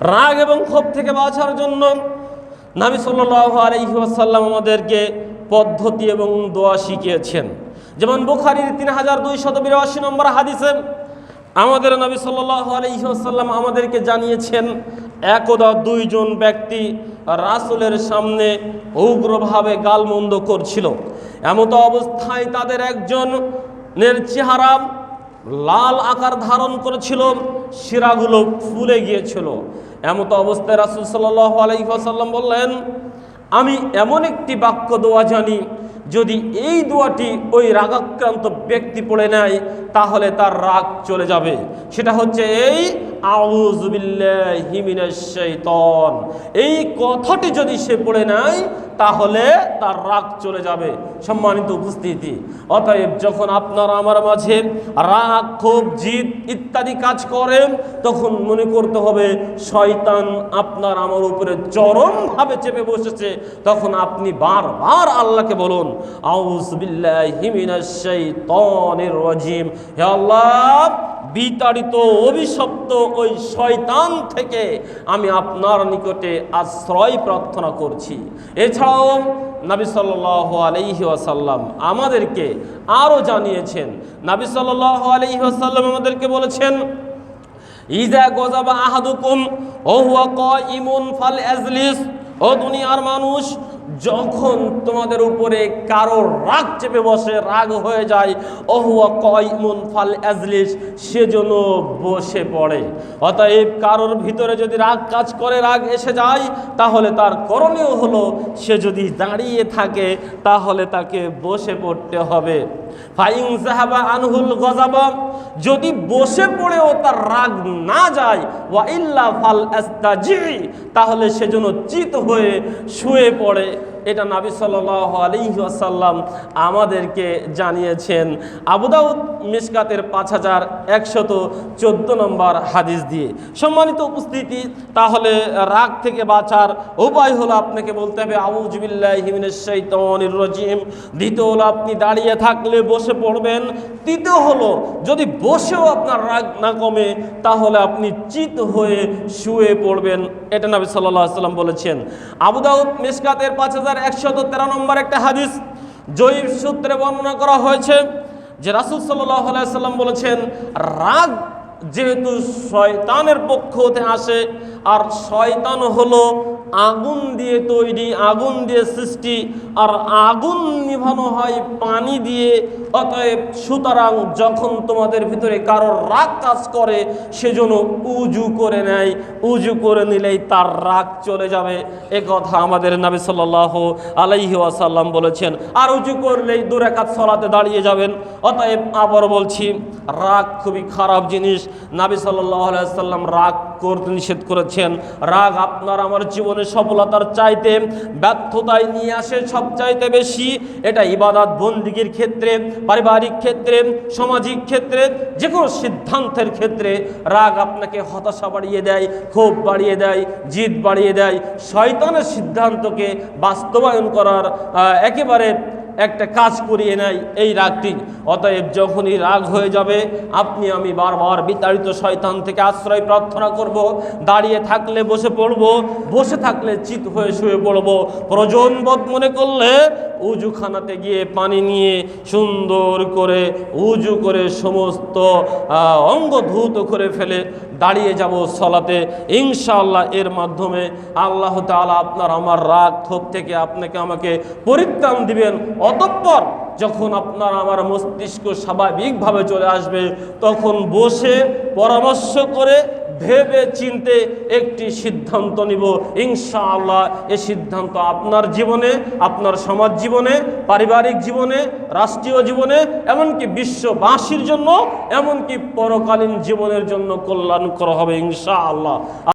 রাগ এবং ক্ষোভ থেকে বাঁচার জন্য নাবি সাল্লাল্লাহু আলাইহি ওয়াসাল্লাম আমাদেরকে পদ্ধতি এবং দোয়া শিখিয়েছেন। যেমন বুখারীর তিন হাজার দুইশত বিরাশি নম্বর হাদিসে আমাদের নবী ওয়াসাল্লাম আমাদেরকে জানিয়েছেন, একদা দুইজন ব্যক্তি রাসুলের সামনে উগ্রভাবে গালমন্দ করছিল। এমত অবস্থায় তাদের একজনের চেহারা লাল আকার ধারণ করেছিল, শিরাগুলো ফুলে গিয়েছিল। এমত অবস্থায় রাসুল সাল্লাহ আলাইসাল্লাম বললেন, আমি এমন একটি বাক্য দোয়া জানি, যদি এই দোয়াটি ওই রাগাক্রান্ত ব্যক্তি পড়ে নেয় তাহলে তার রাগ চলে যাবে। সেটা হচ্ছে এই আউজবিল্লাহিমিনাশাইতন এই কথাটি যদি সে পড়ে নেয়, তাহলে তার রাগ চলে যাবে। সম্মানিত উপস্থিতি। অতএব যখন আপনার আমার মাঝে রাগ, ক্ষোভ, জিদ ইত্যাদি কাজ করেন, তখন মনে করতে হবে, শয়তান আপনার আমার উপরে চরমভাবে চেপে বসেছে। তখন আপনি বারবার আল্লাহকে বলুন আউজবিল্লাহিমিনাশাইতনির হে আল্লাহ, বিতাড়িত অভিশপ্ত ওই শয়তান থেকে আমি আপনার নিকটে আশ্রয় প্রার্থনা করছি। এছাড়াও নাবি সাল্লাহ ওয়াসাল্লাম আমাদেরকে আরও জানিয়েছেন, নাবি সাল্লাহ আলাইহি ওয়াসাল্লাম আমাদেরকে বলেছেন ইজা গজাবা আহাদুকুম ও হুয়া কাইমুন ফাল আজলিস ও দুনিয়ার মানুষ যখন তোমাদের উপরে কারও রাগ চেপে বসে, রাগ হয়ে যায়, অহুয়া কয়মুন ফাল অ্যাজলিস সেজন্য বসে পড়ে। অতএব কারোর ভিতরে যদি রাগ কাজ করে, রাগ এসে যায়, তাহলে তার করণীয় হলো, সে যদি দাঁড়িয়ে থাকে, তাহলে তাকে বসে পড়তে হবে। ফাইং সাহাবা আনহুল গজাবা, যদি বসে পড়েও তার রাগ না যায়। ওয়া ইল্লা ফাল তাহলে সেজন্য চিত হয়ে শুয়ে পড়ে। এটা নাবি সাল্লাহ আলী আসাল্লাম আমাদেরকে জানিয়েছেন। আবুদাউদ মিসকাতের পাঁচ হাজার একশত চোদ্দ নম্বর হাদিস দিয়ে। সম্মানিত উপস্থিতি, তাহলে রাগ থেকে বাঁচার উপায় হলো আপনাকে বলতে হবে আউজবিল্লাহিমিনের রজিম। দ্বিতীয় হলো, আপনি দাঁড়িয়ে থাকলে বসে পড়বেন। তৃতীয় হলো, যদি বসেও আপনার রাগ না কমে, তাহলে আপনি চিত হয়ে শুয়ে পড়বেন। এটা নবী সাল্লাম বলেছেন। আবুদাউদ মিসকাতের পাঁচ হাজার একশত তেরো নম্বর একটা হাদিস জৈব সূত্রে বর্ণনা করা হয়েছে যে রাসুল সাল্লাম বলেছেন, রাগ যেহেতু শয়তানের পক্ষ হতে আসে, আর শয়তান হলো আগুন দিয়ে তৈরি, আগুন দিয়ে সৃষ্টি, আর আগুন নিভানো হয় পানি দিয়ে। অতএব সুতরাং যখন তোমাদের ভিতরে কারোর রাগ কাজ করে সেজন্য উজু করে নেয়। উজু করে নিলেই তার রাগ চলে যাবে। এ কথা আমাদের নবী সাল্লাহ আলাইহি ওয়াসাল্লাম বলেছেন। আর উজু করলেই দূরে কাজ সলাতে দাঁড়িয়ে যাবেন। অতএব আবার বলছি, রাগ খুবই খারাপ জিনিস। নাবি সাল্লাহ আলাইসাল্লাম রাগ করতে নিষেধ করেছেন। রাগ আপনার আমার জীবনে সফলতার চাইতে ব্যর্থতায় নিয়ে আসে সব চাইতে বেশি। এটা ইবাদত বন্দিগির ক্ষেত্রে, পারিবারিক ক্ষেত্রে, সামাজিক ক্ষেত্রে যে কোনো সিদ্ধান্তের ক্ষেত্রে রাগ আপনাকে হতাশা বাড়িয়ে দেয়, ক্ষোভ বাড়িয়ে দেয়, জিদ বাড়িয়ে দেয়। শয়তানের সিদ্ধান্তকে বাস্তবায়ন করার একেবারে একটা কাজ করিয়ে নেয় এই রাগটি। অতএব যখনই রাগ হয়ে যাবে, আপনি আমি বারবার বিতাড়িত শয়তান থেকে আশ্রয় প্রার্থনা করব, দাঁড়িয়ে থাকলে বসে পড়ব, বসে থাকলে চিত হয়ে শুয়ে পড়ব। প্রয়োজনবোধ মনে করলে উজুখানাতে গিয়ে পানি নিয়ে সুন্দর করে উজু করে সমস্ত অঙ্গ ধৌত করে ফেলে দাঁড়িয়ে যাব সলাতে। ইনশাআল্লাহ এর মাধ্যমে আল্লাহ তাআলা আপনার আমার রাগ, ক্ষোভ থেকে আপনাকে আমাকে পরিত্রাণ দিবেন। অতঃপর যখন আপনার আমার মস্তিষ্ক স্বাভাবিকভাবে চলে আসবে, তখন বসে পরামর্শ করে ভেবে চিনতে একটি সিদ্ধান্ত নিব। ইনশাআল্লাহ, এ সিদ্ধান্ত আপনার জীবনে, আপনার সমাজ জীবনে, পারিবারিক জীবনে, রাষ্ট্রীয় জীবনে, এমনকি বিশ্ববাসীর জন্য, এমনকি পরকালীন জীবনের জন্য কল্যাণকর হবে ইনশাআল্লাহ।